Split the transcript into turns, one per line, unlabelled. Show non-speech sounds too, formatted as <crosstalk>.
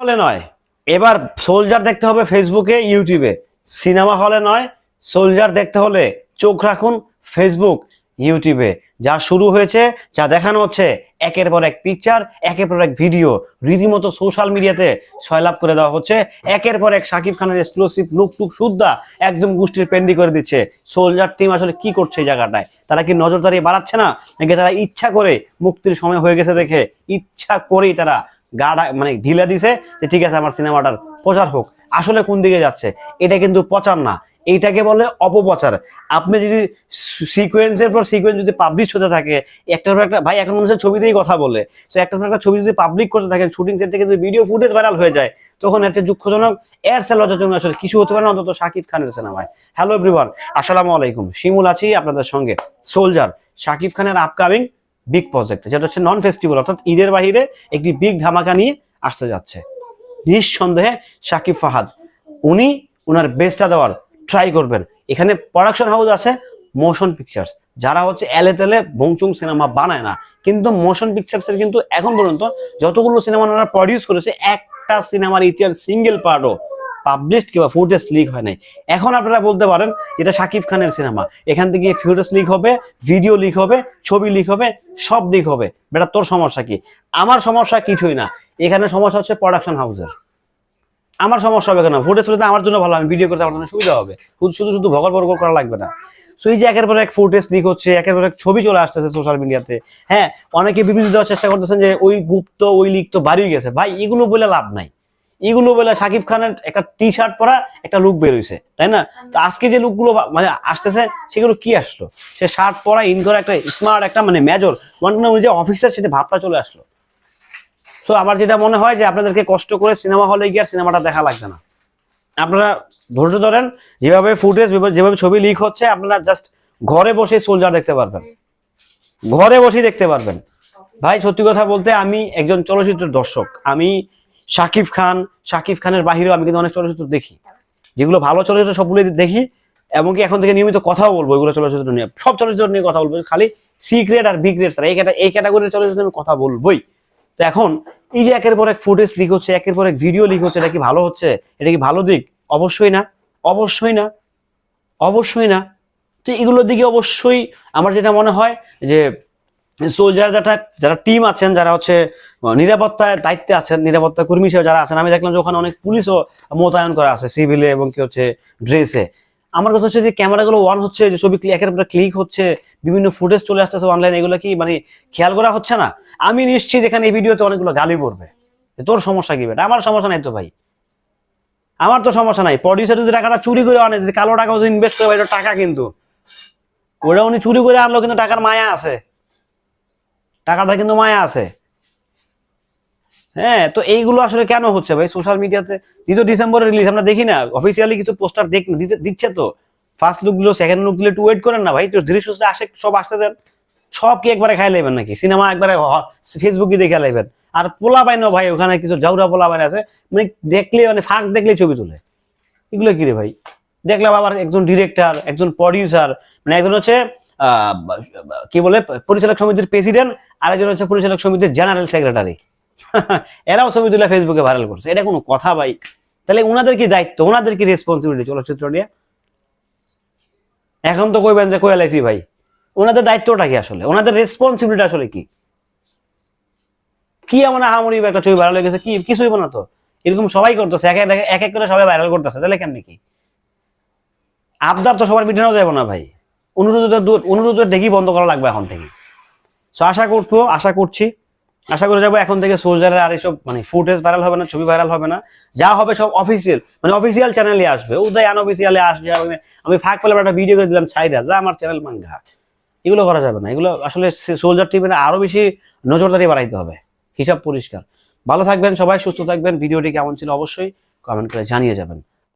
হলে নয়। এবার সোলজার দেখতে হবে ফেসবুকে, ইউটিউবে। সিনেমা হলে নয়, সোলজার দেখতে হলে চোখ রাখুন ফেসবুক, ইউটিউবে। যা শুরু হয়েছে, যা দেখানো হচ্ছে, একের পর এক পিকচার একের পর এক ভিডিও রীতিমতো সোশ্যাল মিডিয়াতে সয়লাভ করে দেওয়া হচ্ছে। একের পর এক শাকিব খানের এক্সক্লুসিভ লুক টুক সুদ্ধা একদম গোষ্ঠীর পেন্ডি করে দিচ্ছে। সোলজার টিম আসলে কি করছে এই জায়গাটায়? তারা কি নজরদারি বাড়াচ্ছে না? নাকি তারা ইচ্ছা করে মুক্তির সময় হয়ে গেছে দেখে? ইচ্ছা করেই তারা গাড়া মানে ঢিলা দিছে যে ঠিক আছে, আমার সিনেমাটার প্রচার হোক। আসলে কোন দিকে যাচ্ছে? এটা কিন্তু প্রচার না। এইটাকে বলে অপপ্রচার। আপনি যদি সিকোয়েন্সের পর সিকোয়েন্স যদি পাবলিশ হতে থাকে, একটার পর একটা ভাই, এখন মানুষের ছবিতেই কথা বলে। তো একটার পর একটা ছবি যদি পাবলিক করতে থাকেন শুটিং সেট থেকে যদি ভিডিও ফুটেজ ভাইরাল হয়ে যায়, তখন চেয়ে দুঃখজনক, এর সে লজ্জাজনক আসলে কিছু হতে পারে না, অন্তত শাকিব খানের সিনেমায়। হ্যালো এভরিওয়ান আসসালামু আলাইকুম। শিমুল আছি আপনাদের সঙ্গে। সোলজার শাকিব খানের আপকামিং বিগ প্রজেক্ট যেটা হচ্ছে নন ফেস্টিভ্যাল অর্থাৎ ঈদের বাহিরে একটি বিগ ধামাকা নিয়ে আসতে যাচ্ছে। নিঃসন্দেহে শাকিব ফাহাদ, উনি ওনার বেস্টটা দেওয়ার ট্রাই করবেন। এখানে প্রোডাকশন হাউস আছে মোশন পিকচার্স যারা হচ্ছে এলে তেলে বংচুং সিনেমা বানায় না। কিন্তু মোশন পিকচার্সের কিন্তু এখন পর্যন্ত যতগুলো সিনেমা ওনারা প্রডিউস করেছে, একটা সিনেমার ইতিহাস সিঙ্গেল পার্টও পাবলিশড কিংবা ফুটেজ লিক হয় নাই। এখন আপনারা বলতে পারেন যেটা শাকিব খানের সিনেমা। এখান থেকে ফুটেজ লিক হবে ভিডিও লিক হবে, ছবি লিক হবে, সব লিক হবে। বেটা, তোর সমস্যা কি? আমার সমস্যা কিছুই না। এখানে সমস্যা হচ্ছে প্রোডাকশন হাউসের আমার সমস্যা হবে কেন? ফুটেজ তুলতে আমার জন্য ভালো, আমি ভিডিও করতে আমার জন্য সুবিধা হবে। শুধু শুধু ভগর ভগর করা লাগবে না। সো এই যে একের পর এক ফুটেজ লিক হচ্ছে, একের পর এক ছবি চলে আসতেছে সোশ্যাল মিডিয়াতে হ্যাঁ অনেকে বিভিন্ন দেওয়ার চেষ্টা করতেছেন যে ওই গুপ্ত, ওই লিক তো বাড়িয়ে গেছে। ভাই, এগুলো বলে লাভ নাই। এগুলো বলে শাকিব খানের একটা টি শার্ট পরা একটা লুক বেরোইছে, তাই না? তো আজকে যে লুকগুলো মানে আসতেছে, সেগুলো কি আসলো? সে শার্ট পরা ইন করে একটা স্মার্ট একটা মানে মেজর মানে যে অফিসার সেটা ভাবটা চলে আসলো। সো আমার যেটা মনে হয় যে আপনাদেরকে কষ্ট করে সিনেমা হলে গিয়ে আর সিনেমাটা দেখা লাগবে না। আপনারা ধৈর্য ধরেন, যেভাবে ফুটেজ যেভাবে ছবি লিক হচ্ছে, আপনারা জাস্ট ঘরে বসে সোলজার দেখতে পারবেন। ঘরে বসেই দেখতে পারবেন। ভাই, সত্যি কথা বলতে আমি একজন চলচ্চিত্রের দর্শক। আমি শাকিব খান, শাকিব খানের বাহিরেও আমি কিন্তু অনেক চলচ্চিত্র দেখি। যেগুলো ভালো চলচ্চিত্র সবগুলো দেখি এমনকি এখন থেকে নিয়মিত কথাও বলব এগুলো চলচ্চিত্র নিয়ে। সব চলচ্চিত্র নিয়ে কথা বলব, খালি সি গ্রেড আর বি গ্রেড স্যার এই এই ক্যাটাগরির চলচ্চিত্র আমি কথা বলবোই। তো এখন এই যে একের পর এক ফুটেজ লিক হচ্ছে, একের পর এক ভিডিও লিক হচ্ছে, এটা কি ভালো হচ্ছে? এটা কি ভালো দিক? অবশ্যই না। অবশ্যই না। অবশ্যই না। তো এগুলোর দিকে অবশ্যই আমার যেটা মনে হয় যে সোলজার যারা যারা টিম আছেন, যারা হচ্ছে নিরাপত্তার দায়িত্বে আছেন, নিরাপত্তা কর্মী হিসেবে যারা আছেন, আমি দেখলাম যে ওখানে অনেক পুলিশও মোতায়েন করা আছে সিভিলে এবং কি হচ্ছে ড্রেসে আমার কাছে হচ্ছে যে ক্যামেরাগুলো ওয়ান হচ্ছে, যে ছবি একের পর ক্লিক হচ্ছে, বিভিন্ন ফুটেজ চলে আসতেছে অনলাইন এগুলো কি মানে খেয়াল করা হচ্ছে না? আমি নিশ্চিত এখানে এই ভিডিওতে অনেকগুলো গালি পড়বে। যে তোর সমস্যা কি আমার সমস্যা নাই তো ভাই। আমার তো সমস্যা নাই। প্রডিউসার যদি টাকাটা চুরি করে আনে, যদি কালো টাকা ইনভেস্ট করে টাকা কিন্তু। ওরা উনি চুরি করে আনলো কিন্তু টাকার মায়া আছে। টাকাটা কিন্তু মায়া আছে। হ্যাঁ তো এইগুলো আসলে কেন হচ্ছে ভাই? সোশ্যাল মিডিয়াতে দ্বিতীয় ডিসেম্বরে রিলিজ আমরা দেখি না। অফিসিয়ালি কিছু পোস্টার দেখ দিচ্ছে তো। ফার্স্ট লুকগুলো সেকেন্ড লুক দিলে একটু ওয়েট করেন না ভাই। তো ধীরে সুস্থে আসে, সব আসতে দেন। সব কি একবারে খাই লাইবেন নাকি? সিনেমা একবারে ফেসবুকে দেখে লাইবেন? আর পোলা বাইন ভাই, ওখানে কিছু জাউরা পোলা বাইন আছে। মানে দেখলে মানে ফাঁক দেখলে ছবি তুলে। এগুলো কি রে ভাই? দেখলাম আবার একজন ডিরেক্টর একজন প্রডিউসার মানে একজন হচ্ছে কি বলে, পরিচালক সমিতির প্রেসিডেন্ট আর একজন হচ্ছে পরিচালক সমিতির জেনারেল সেক্রেটারি <laughs> এরাও ছবি ফেসবুকে ভাইরাল করছে। এটা কোনো কথা ভাই। তাহলে ওনাদের কি দায়িত্ব? ওনাদের কি রেসপন্সিবিলিটি চলচ্চিত্র নিয়ে? এখন তো কইবেন যে কয়ালাইছি ভাই। ওনাদের দায়িত্বটা কি আসলে? ওনাদের রেসপন্সিবিলিটি আসলে কি? কি এমন আহামরি একটা ছবি ভাইরাল হয়ে গেছে? কি কিছুই না তো। এরকম সবাই করতেছে। এক এক করে সবাই ভাইরাল করতেছে। তাহলে কেমনি কি? আবদার তো সবার মিটানো যাবে না ভাই। অনুরোধের অনুরোধের দেখি বন্ধ করা লাগবে এখন থেকে। সো আশা করব, আশা করছি, আশা করে যাব এখন থেকে সোলজারের আর এসব মানে ফুটেজ ভাইরাল হবে না, ছবি ভাইরাল হবে না। যা হবে সব অফিসিয়াল মানে অফিসিয়াল চ্যানেলে আসবে। উদয় আনঅফিসিয়ালে আসবে, আমি- ফাঁক পেলে একটা ভিডিও করে দিলাম, ছাইরা, যা আমার চ্যানেল মাঙ্গা এগুলো করা যাবে না, এগুলো আসলে সোলজার টিমে আরও বেশি নজরদারি বাড়াইতে হবে, হিসাব পরিষ্কার। ভালো থাকবেন সবাই, সুস্থ থাকবেন, ভিডিওটি কেমন ছিল অবশ্যই কমেন্ট করে জানিয়ে যাবেন।